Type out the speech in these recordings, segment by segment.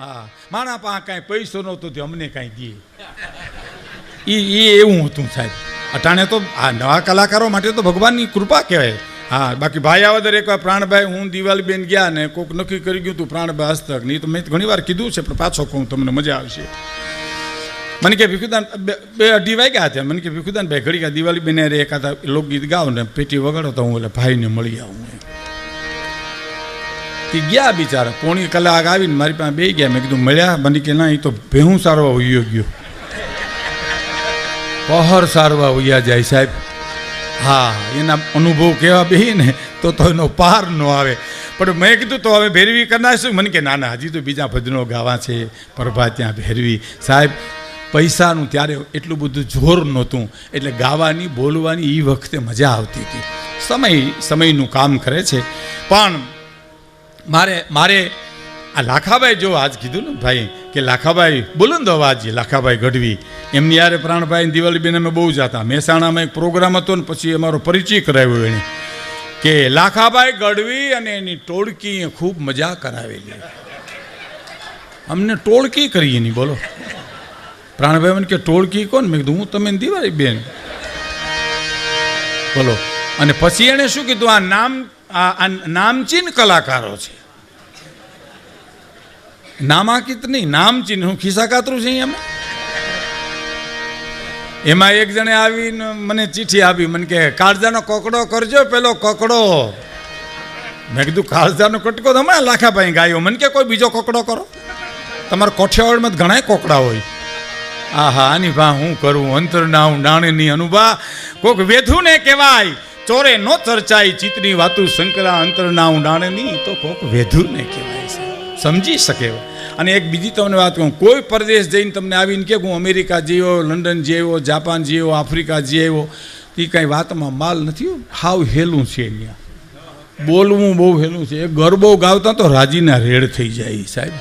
હા. માણા પાસે કાંઈ પૈસો નહોતો તે અમને કાંઈ દે. એ એ એવું હતું સાહેબ. અટાણે તો આ નવા કલાકારો માટે તો ભગવાનની કૃપા કહેવાય. હા, બાકી ભાઈ આવદર એકવાર પ્રાણભાઈ, હું દિવાળીબેન ગયા ને કોઈક નક્કી કરી ગયું હતું પ્રાણભાઈ હસ્તક. નહીં તો મેં ઘણી વાર કીધું છે, પણ પાછો કહું, તમને મજા આવશે. મને કે ભીખુદાન, બે અઢી વાગ્યા હતા. મને કે ભીખુદાન ભાઈ ઘડી ગયા દિવાળી બેને રે એકાદા લોકગીત ગાઓ ને પેટી વગાડો તો હું એટલે ભાઈને મળી આવું તે ગયા બિચારા. પોણી કલાક આવીને મારી પાસે બે ગયા. મેં કીધું, મળ્યા? મને કે, ના, એ તો ભેહું સારવા ઉયો ગયો. પહર સારવા ઉયા જાય સાહેબ. હા એના અનુભવ કેવા બે ને તો તો એનો પાર ન આવે. પણ મેં કીધું, તો હવે ભેરવી કરનારશું મને કે, ના ના, હજી તો બીજા ભજનો ગાવા છે. પ્રભા ત્યાં ભેરવી. સાહેબ, પૈસાનું ત્યારે એટલું બધું જોર નહોતું. એટલે ગાવાની, બોલવાની એ વખતે મજા આવતી હતી. સમય, સમયનું કામ કરે છે. પણ મારે મારે આ લાખાભાઈ જો આજ કીધું ને ભાઈ કે લાખાભાઈ બુલંદ અવાજ લાખાભાઈ ગઢવી. એમની યારે પ્રાણભાઈ દિવાળીબેન અમે બહુ જતા મહેસાણામાં એક પ્રોગ્રામ હતો ને પછી અમારો પરિચય કરાવ્યો એણે કે લાખાભાઈ ગઢવી અને એની ટોળકી ખૂબ મજા કરાવેલી. અમને ટોળકી કરી એની, બોલો. પ્રાણભાઈ મને કે, ટોળકી કોણ? મેં કીધું, હું તમે ને દિવાળી બેન બોલો. અને પછી એણે શું કીધું? આ નામ, આ નામચીન કલાકારો છે. નામાંકિત નહીં, નામચીન. હું ખિસ્સા કાતરું છે એમ? એમાં એક જણે આવીને મને ચીઠી આપી, મને કે, કાળજાનો કોકડો કરજો, પેલો કોકડો. મેં કીધું, કાળજાનો કટકો તો હમણાં લાખાભાઈ ગાયો. મને કે, કોઈ બીજો કોકડો કરો? તમારા કોઠિયાવાડમાં ઘણાય ઘણા કોકડા હોય. આહા, આની ભા, હું કરું? અંતરના હું ડાણીની અનુભા. કોક વેધું ને કહેવાય. ચોરે નો ચર્ચાય ચિતની વાતું શંકરા અંતરના હું ડાણીની તો કોક વેધું ને કહેવાય છે. સમજી શકે અને એક બીજી તમને વાત કહું, કોઈ પરદેશ જઈને તમને આવીને કે હું અમેરિકા આવ્યો લંડન આવ્યો જાપાન આવ્યો આફ્રિકા આવ્યો એ કાંઈ વાતમાં માલ નથી. હાવ હેલું છે અહીંયા. બોલવું બહુ હેલું છે. એ ગરબો ગાવતા તો રાજીના રેડ થઈ જાય સાહેબ.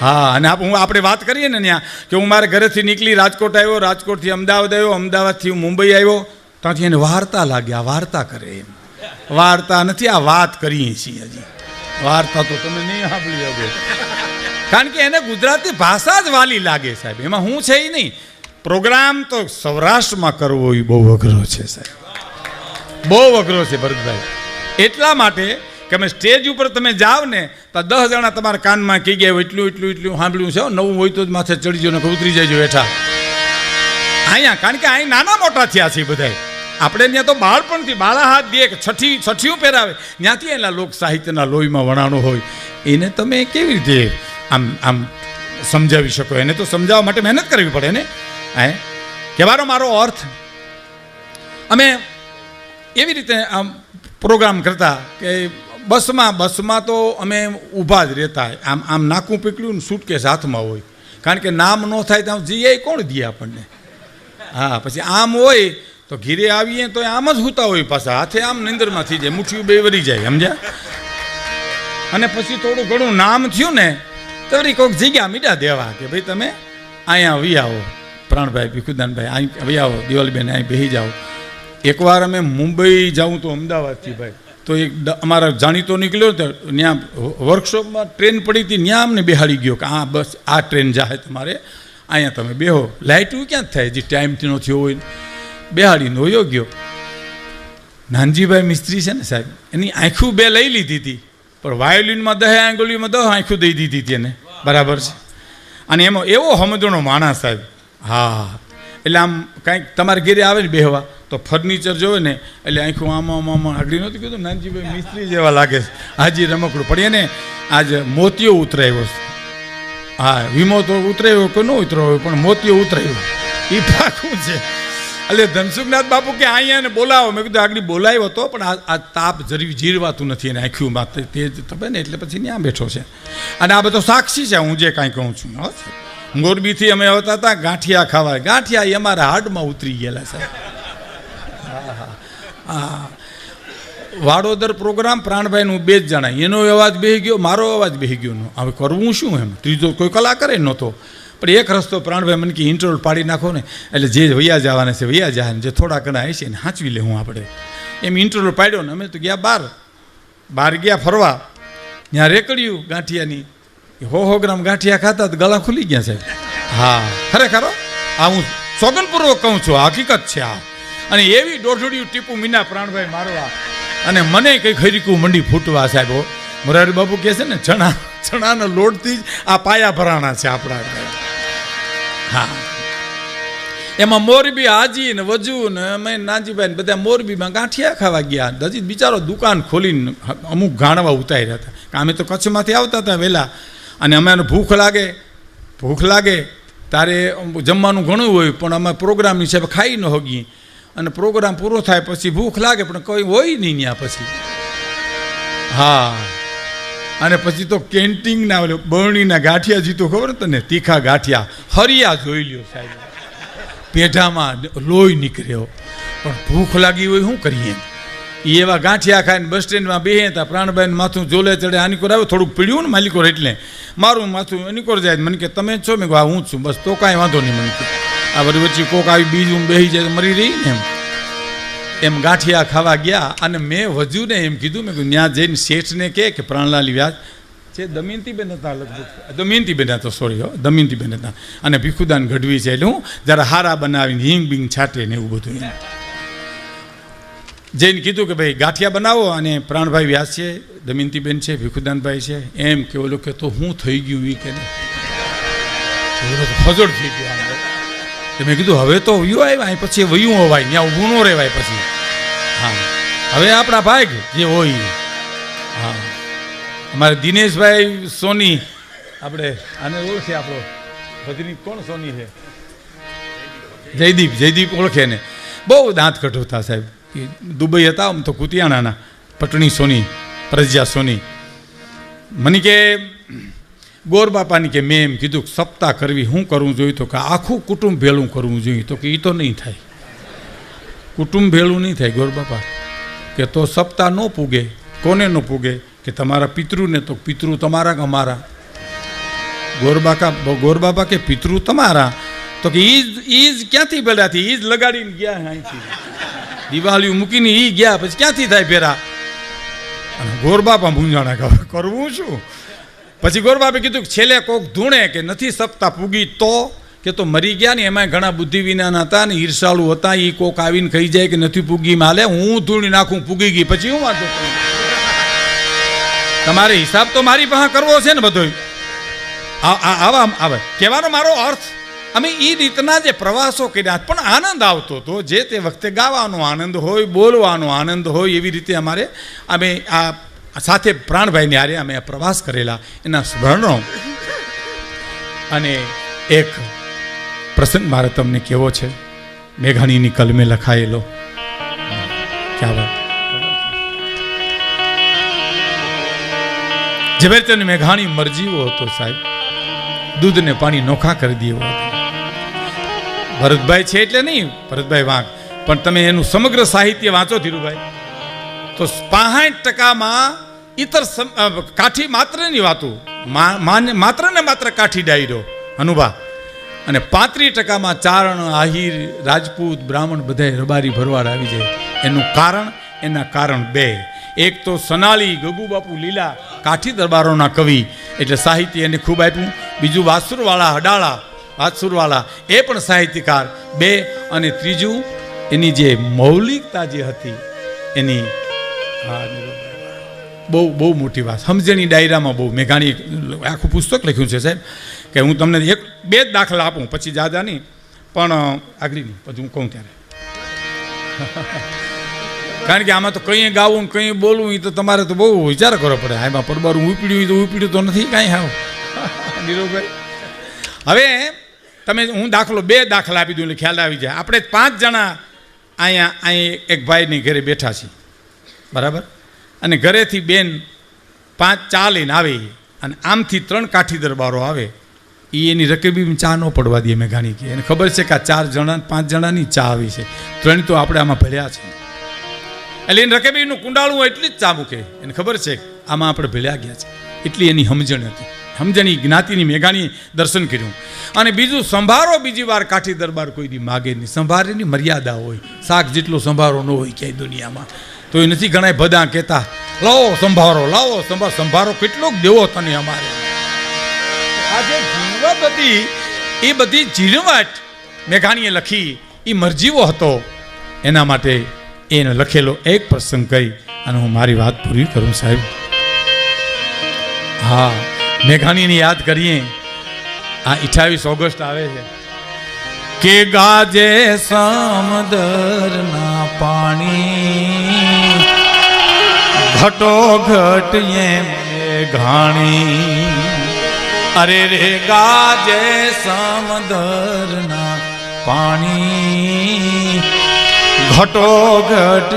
હા, અને હું આપણે વાત કરીએ ને ત્યાં, કે હું મારા ઘરેથી નીકળી રાજકોટ આવ્યો, રાજકોટથી અમદાવાદ આવ્યો, અમદાવાદથી હું મુંબઈ આવ્યો ત્યાંથી એને વાર્તા લાગ્યા વાર્તા કરે એમ. વાર્તા નથી, આ વાત કરીએ છીએ હજી. વાર્તા તો તમે નહીં સાંભળી હવે. કારણ કે એને ગુજરાતી ભાષા જ વાલી લાગે સાહેબ. એમાં હું છે એ નહીં. પ્રોગ્રામ તો સૌરાષ્ટ્રમાં કરવો એ બહુ અઘરો છે સાહેબ. બહુ અઘરો છે ભરતભાઈ. એટલા માટે કે અમે સ્ટેજ ઉપર તમે જાઓ ને, તો દસ જણા તમારા કાનમાં કહી ગયા, એટલું એટલું એટલું સાંભળ્યું છે નવું હોય તો જ માથે ચડી જાઓ ને ઉતરી જાય બેઠા અહીંયા, કારણ કે અહીં નાના મોટા થયા છે બધાય. આપણે ત્યાં તો બાળપણથી બાળા હાથ દે કે છઠ્ઠી છઠ્ઠીઓ પહેરાવે. ત્યાંથી એના લોક સાહિત્યના લોહીમાં વણાણો હોય. એને તમે કેવી રીતે આમ આમ સમજાવી શકો? એને તો સમજાવવા માટે મહેનત કરવી પડે ને? હે? કહેવાનો મારો અર્થ, અમે એવી રીતે આમ પ્રોગ્રામ કરતા કે બસમાં બસમાં તો અમે ઊભા જ રહેતા. આમ આમ નાકું પીકળ્યું ને સૂટકેસ હાથમાં હોય. કારણ કે નામ ન થાય ત્યાં જઈએ કોણ દે આપણને? હા, પછી આમ હોય તો ઘીરે આવીએ તો આમ જ હોતા હોય પાછા. હાથે આમ નિંદરમાં થઈ જાય, મુઠ્ઠીઓ બે વરી જાય, સમજ્યા? અને પછી થોડું ઘણું નામ થયું ને તો વળી કોઈક જગ્યા મીડા દેવા કે ભાઈ તમે અહીંયા આવી આવો. પ્રાણભાઈ ભીખુદાનભાઈ અહીં આવી આવો, દિવાલબેન, અહીં બેસી જાઓ. એકવાર અમે મુંબઈ જાઉં તો અમદાવાદથી ભાઈ. તો એક અમારા જાણીતો નીકળ્યો તો ત્યાં વર્કશોપમાં ટ્રેન પડી હતી ત્યાં અમને બેહાડી ગયો કે આ બસ, આ ટ્રેન જાય તમારે, અહીંયા તમે બેહો. લાઇટું ક્યાં થાય? જે ટાઈમથી નો થયો હોય બેહાડીને હોયો ગયો. નાનજીભાઈ મિસ્ત્રી છે ને સાહેબ, એની આંખું બે લઈ લીધી હતી. પણ વાયોલિનમાં દહે, આંગળીમાં દહ આંખું દઈ દીધી હતી એને. બરાબર છે? અને એમાં એવો સમજણો માણસ સાહેબ. હા. એટલે આમ કાંઈક તમારે ઘેરે આવે ને બેહવા, તો ફર્નિચર જોવે ને, એટલે આંખું આમાં આમાં આગળ નહોતું કીધું નાનજીભાઈ મિસ્ત્રી જેવા લાગે છે. હાજી રમકડું. પણ એને આજ મોતિયો ઉતરાયો છે. હા, વીમો તો ઉતરાયો કે ન ઉતર્યો, પણ મોતિયો ઉતરાયો. એ પાકું છે. એટલે ધનસુખનાથ બાપુ કે અહીંયા ને બોલાવો. મેં કીધું, આગળ બોલાવ્યો હતો, પણ આ તાપ જરી જીરવાતું નથી એને આંખ્યુંમાં તે જ તપે ને એટલે પછી ત્યાં બેઠો છે. અને આ બધો સાક્ષી છે, હું જે કાંઈ કહું છું. હો મોરબીથી અમે આવતા હતા, ગાંઠિયા ખાવા. ગાંઠિયા એ અમારા હાડમાં ઉતરી ગયેલા સાહેબ હા વાડોદર પ્રોગ્રામ પ્રાણભાઈનું બે જ જણા એનો અવાજ બેહી ગયો, મારો અવાજ બેહી ગયો. હવે કરવું શું એમ? ત્રીજો કોઈ કલાકાર નહોતો. પણ એક રસ્તો પ્રાણભાઈ મન કે ઇન્ટરવલ પાડી નાખો ને, એટલે જે વૈયા જવાના છે, વૈયા જાય ને જે થોડા ઘણા હશે ને હાંચવી લેવું આપણે. એમ ઇન્ટરવલ પાડ્યો ને, અમે તો ગયા બાર. બહાર ગયા ફરવા. ત્યાં રેકડ્યું ગાંઠિયાની હો હો ગ્રામ ગાંઠિયા ખાતા તો ગળા ખુલી ગયા છે. હા, ખરેખર આ હું સોગનપૂર્વક કહું છું હકીકત છે આ. અને એવી દોઢડિયું ટીપું મીના પ્રાણભાઈ મારવા. અને મને કંઈ ખરીકું મંડી ફૂટવા સાહેબ. મોરારી બાપુ કહે છે ને, ચણા, ચણાના લોટથી જ આ પાયા ભરાણા છે આપણા. હા. એમાં મોરબી હાજી ને વજુ ને અમે નાજીભાઈ બધા મોરબીમાં ગાંઠિયા ખાવા ગયા. હજી બિચારો દુકાન ખોલીને અમુક ગાણવા ઉતાર્યા હતા. કે અમે તો કચ્છમાંથી આવતા હતા વહેલા. અને અમે ભૂખ લાગે ભૂખ લાગે. તારે જમવાનું ઘણું હોય, પણ અમે પ્રોગ્રામ હિસાબે ખાઈ ન હોગીએ અને પ્રોગ્રામ પૂરો થાય પછી ભૂખ લાગે, પણ કોઈ હોય નહીં ત્યાં પછી. હા. અને પછી તો કેન્ટીનના ઓલે બરણીના ગાંઠિયા જીતો ખબર તને? તીખા ગાંઠિયા. હરિયા જોઈ લ્યો સાહેબ. પેઢામાં લોહી નીકળ્યો. પણ ભૂખ લાગી હોય શું કરીએ? એ એવા ગાંઠિયા ખાઈને બસ સ્ટેન્ડમાં બેહે હતા પ્રાણભાઈને માથું જોલે ચડે આનીકોર આવે થોડુંક પીડ્યું ને માલિકોર એટલે. મારું માથું અનિકોર જાય મને કે તમે છો? મેં કહું, હા છું. બસ તો કાંઈ વાંધો નહીં મને આ બધી વચ્ચે કોક આવી બીજું બેસી જાય મરી રહી ને એમ. એમ ગાંઠિયા ખાવા ગયા અને મેં વજુને એમ કીધું, મેં કીધું ત્યાં જઈને શેઠને કહે કે પ્રાણલાલી વ્યાજ. છે દમયંતીબેન હતા લગભગ. દમયંતીબેન હતા સોરી દમયંતીબેન હતા. અને ભીખુદાન ગઢવી છે એટલે જરા હારા બનાવીને હિંગ બિંગ છાંટે ને એવું બધું જઈને કીધું કે ભાઈ, ગાંઠિયા બનાવો અને પ્રાણભાઈ વ્યાસ છે દમયંતીબેન છે, ભીખુદાનભાઈ છે. એમ કે ઓલો કે, તો હું થઈ ગયું એ કે ફજોડ થઈ ગયો. મેં કીધું, હવે તો વયું આવ્યા પછી વયું હોવાય ત્યાં ઊભું ન રહેવાય પછી. હા. હવે આપણા ભાગ જે હોય. હા. અમારે દિનેશભાઈ, સોની, આપણે આને ઓળખે આપણો. ભજની કોણ સોની છે? જયદીપ જયદીપ ઓળખે ને બહુ દાંત કઢોતા સાહેબ. દુબઈ હતા, આમ તો કુતિયાણાના. પટણી સોની પ્રજ્યા સોની. મને કે, ગોર બાપાની કે મેં એમ કીધું સપ્તાહ કરવી, હું કરવું જોઈએ તો કે આખું કુટુંબ ભેળું કરવું જોઈએ. તો કે એ તો નહીં થાય. કુટુંબ ભેળું નહીં થાય, ગોર કે તો સપ્તાહ ન પૂગે, કોને ન પૂગે? કે તમારા પિતૃને તો પિતૃ તમારા કે અમારા? ગોરબાકા ગોરબાપા કે પિતૃ તમારા? તો કે ઈ જ ઈ જ ક્યાંથી ભેળાથી ઈ જ લગાડીને ગયા અહીંથી. દિવાળી મૂકીને ઈ ગયા, પછી ક્યાંથી થાય ભેરા અને ગોરબાપા મૂંઝાણા કરવું શું? પછી ગોરબાપે કીધું છેલ્લે કોક ધૂણે કે નથી સપ્તાહ પૂગી તો કે તો મરી ગયા ને એમાં ઘણા બુદ્ધિ વિનાના હતા ને ઈર્ષાળુ હતા એ કોક આવીને કહી જાય કે નથી પૂગી માલે, હું ધૂણી નાખું પૂગી ગઈ, પછી હું વાંધો તમારે હિસાબ તો મારી પાસે કરવો છે ને બધો આવા, આવે. કહેવાનો મારો અર્થ, અમે એ રીતના જે પ્રવાસો કર્યા, પણ આનંદ આવતો હતો. જે તે વખતે ગાવાનો આનંદ હોય, બોલવાનો આનંદ હોય, એવી રીતે અમારે, અમે આ સાથે પ્રાણભાઈને હારે અમે આ પ્રવાસ કરેલા, એના સ્મરણો. અને એક પ્રસંગ મારે તમને કેવો છે? મેઘાણીની કલમે લખાયેલો. ક્યાં મેઘાણી મરજીવો હતો સાહેબ. દૂધને પાણી નોખા કરી દેવો હતો. ભરતભાઈ છે એટલે નહીં, ભરતભાઈ વાંક. પણ તમે એનું સમગ્ર સાહિત્ય વાંચો ધીરુભાઈ. તો પાંસઠ ટકામાં ઇતર કાઠી માત્રની વાતું. માત્ર ને માત્ર કાઠી ડાયરો. અનુભા અને પાંત્રીસ ટકામાં ચારણ, આહિર, રાજપૂત, બ્રાહ્મણ બધાય રબારી ભરવાડ આવી જાય. એનું કારણ, એના કારણ બે. એક તો સનાલી, ગગુબાપુ, લીલા, કાઠી દરબારોના કવિ. એટલે સાહિત્ય એને ખૂબ આપ્યું. બીજું વાસુરવાળા હડાળા વાસુરવાળા, એ પણ સાહિત્યકાર. બે અને ત્રીજું, એની જે મૌલિકતા જે હતી, એની બહુ બહુ મોટી વાત. સમજણી ડાયરામાં બહુ. મેઘાણી આખું પુસ્તક લખ્યું છે સાહેબ. કે હું તમને એક, બે જ દાખલા આપું, પછી જાજા પણ આગળ નહીં, પછી હું કહું ત્યારે. કારણ કે આમાં તો કંઈ ગાવું કંઈ બોલવું એ તો તમારે તો બહુ વિચાર કરવો પડે. આમાં પરબારું ઉપડ્યું તો ઉપડ્યું તો નથી કાંઈ હાવ. નીરવભાઈ હવે તમે, હું દાખલો, બે દાખલા આપી દઉં એટલે ખ્યાલ આવી જાય. આપણે પાંચ જણા અહીંયા, અહીં એક ભાઈની ઘરે બેઠા છીએ. બરાબર? અને ઘરેથી બેન પાંચ ચાલીને આવે. અને આમથી ત્રણ કાઠી દરબારો આવે. એ એની રકેબી ચા ન પડવા દે મેઘાણી કે એને ખબર છે કે આ ચાર જણા, પાંચ જણાની ચા આવી છે. ત્રણ તો આપણે આમાં ભળ્યા છે. એટલે એને રકેબીનું કુંડાળું એટલી જ ચા મૂકે. એને ખબર છે આમાં આપણે ભળ્યા ગયા છે. એટલી એની સમજણ હતી. સમજણી જ્ઞાતિની મેઘાણી દર્શન કર્યું. અને બીજું, સંભારો બીજી વાર કાઠી દરબાર કોઈ દી માગે નહીં. સંભારેની મર્યાદા હોય. શાક જેટલો સંભારો ન હોય ક્યાંય દુનિયામાં. તો એ નથી ઘણા બધા કહેતા, લાવો સંભારો, લાવો સંભાર સંભારો કેટલોક દેવો તને અમારે. ઝીણવટ હતી એ બધી ઝીણવટ મેઘાણીએ લખી એ મરજીવો હતો. એના માટે એને લખેલો એક પ્રસંગ કહી અને હું મારી વાત પૂરી કરું સાહેબ. હા, મેઘાણીને યાદ કરીએ, આ અઠાવીસ ઓગસ્ટ આવે છે. કે ગાજે સમદરના પાણી, ઘટો ઘટ એમ ઘાણી અરે રે ગાજે સમદરના પાણી. ઘટો ઘટ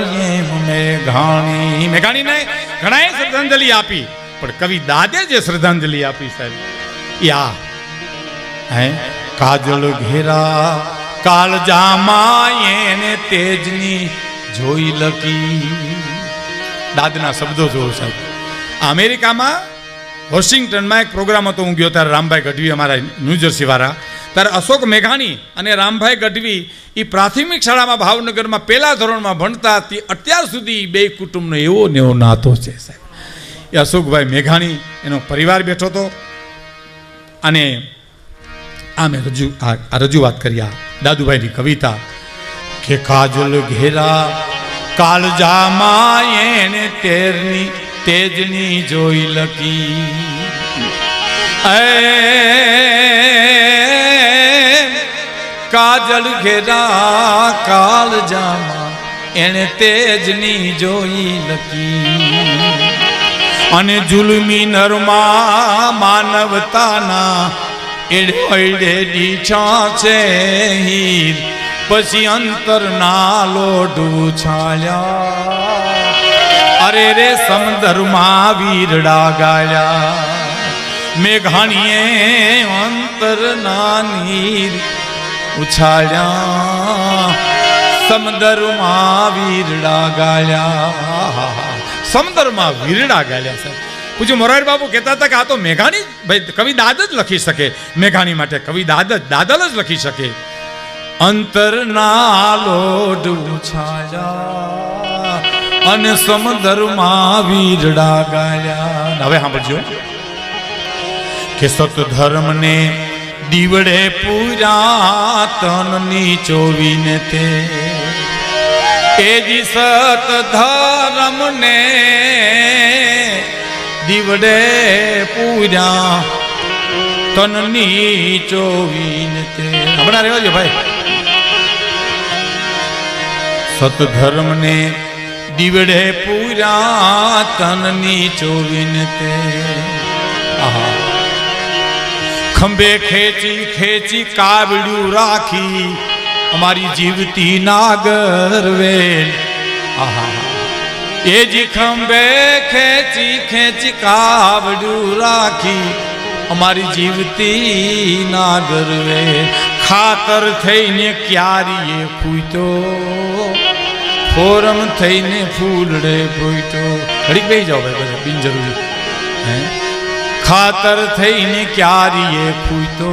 મેઘાણી મેઘાણી. ને ઘણાએ શ્રદ્ધાંજલિ આપી. પણ કવિ દાદે જે શ્રદ્ધાંજલિ આપી સાહેબ આ. હે? કાજલ ઘેરા, કાલ જામા એને તેજની જોઈ લકી. દાદના શબ્દો જોઉં સાહેબ. અમેરિકામાં વોશિંગ્ટનમાં એક પ્રોગ્રામ હતો, હું ગયો ત્યારે રામભાઈ ગઢવી અમારા ન્યૂજર્સીવાળા ત્યારે અશોક મેઘાણી અને રામભાઈ ગઢવી એ પ્રાથમિક શાળામાં ભાવનગરમાં પહેલા ધોરણમાં ભણતા હતી અત્યાર સુધી બે કુટુંબનો એવો ને એવો નાતો છે, સાહેબ. એ અશોકભાઈ મેઘાણી, એનો પરિવાર બેઠો હતો. અને આ મેં રજૂ, આ રજૂઆત કરી, આ દાદુભાઈની કવિતા કે કાજલ ઘેરા, કાલજામાં એને તેરની તેજની જોઈ લકી. એ કાજલ ઘેરા કાળજામાં એને તેજની જોઈ લકી. અને જુલમી નરમા માનવતાના એડે દીછા છે હીર, પછી અંતરના લોઢું છાળ્યા અરે રે સમંદરમાં વીરડા ગાયા મેઘાણીએ અંતરના નીર ઉછાળ્યા સમંદરમાં વીરડા ગાયા સમંદરમાં વીરડા ગાલ્યા સાહેબ પૂછ્યું મોરારી બાબુ કહેતા હતા કે આ તો મેઘાણી ભાઈ કવિ દાદ જ લખી શકે મેઘાણી માટે કવિ દાદ જ દાદલ જ લખી શકે અંતરના લોઢ ઉછાળ્યા અને સમધર્મા વીરડા ગાયા. હવે સાંભળજો. કે સત ધર્મને દીવડે પૂરા તનની ચોવીને તે. એ જી સત ધર્મને દીવડે પૂરા તનની ચોવીને તે. હમણાં રહેવા ભાઈ. સતધર્મને દીવડે પૂરા તનની ચોવીને તે. ખંભે ખેંચી ખેંચી કાવડ્યું રાખી અમારી જીવતી નાગર વેલ. એ જી ખંભે ખેંચી ખેંચી કાવડ્યું રાખી અમારી જીવતી નાગર વેલ. ખાતર થઈને ક્યારીએ ફૂટો ફોરમ થઈને ફૂલડે પોઈટો. ઘડીક બે જાઓ ભાઈ બધા, બિનજરૂરી. હે? ખાતર થઈને ક્યારીએ ફૂટો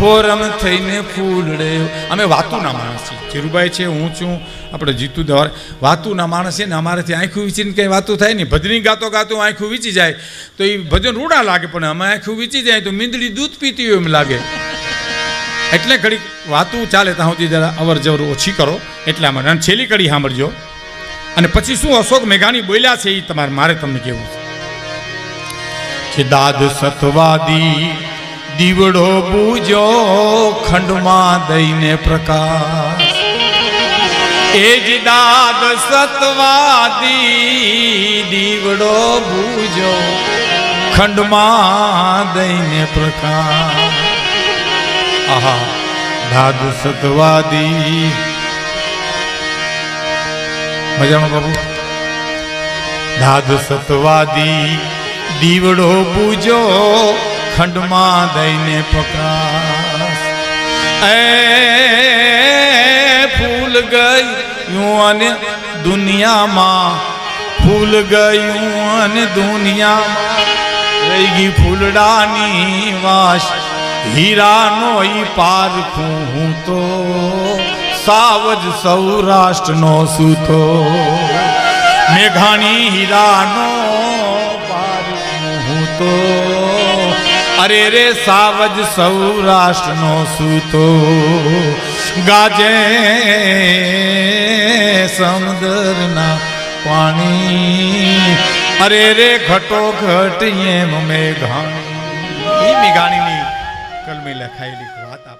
ફોરમ થઈને ફૂલડે. અમે વાતુના માણસ છીએ. ચીરુભાઈ છે, હું છું, આપણે જીતુ દવાર. વાતુના માણસ છે ને અમારાથી આંખું વીચીને કંઈ વાતું થાય નહીં. ભજની ગાતો ગાતો આંખું વીચી જાય. તો એ ભજન રૂડા લાગે, પણ અમે આંખું વીચી જાય તો મીંદડી દૂધ પીતી હોય એમ લાગે. એટલે ઘડીક વાતું ચાલે ત્યાં સુધી જરા અવર જવર ઓછી કરો. એટલા માટે અને છેલ્લી કડી સાંભળજો. અને પછી શું અશોક મેઘાણી બોલ્યા છે એ તમારે, મારે તમને કેવું છે. કે દાદ સતવાદી દીવડો બૂજો ખંડમાં દઈને પ્રકાશ. એ જ દાદ સતવાદી દીવડો બૂજો ખંડમાં દઈને પ્રકાશ. આહા, દાદ સતવાદી મજામાં બાબુ દાદ સતવાદી દીવડો પૂજો, ખંડમાં દઈને પ્રકાશ એ ફૂલ ગયું અને દુનિયામાં, ફૂલ ગયું અને દુનિયામાં. રહી ગઈ ફૂલડાની વાસ, હીરાનો ઈ પારખું હું તો. સાવજ સૌરાષ્ટ્રનો સૂતો, મેઘાણી હીરાનો હું તો અરે રે સાવજ સૌરાષ્ટ્રનો સૂતો, ગાજે સમુદ્રના પાણી. અરે રે ઘટો ઘટ એમ મેઘાણી. મેઘાણીની કલમે લખાયેલી વાત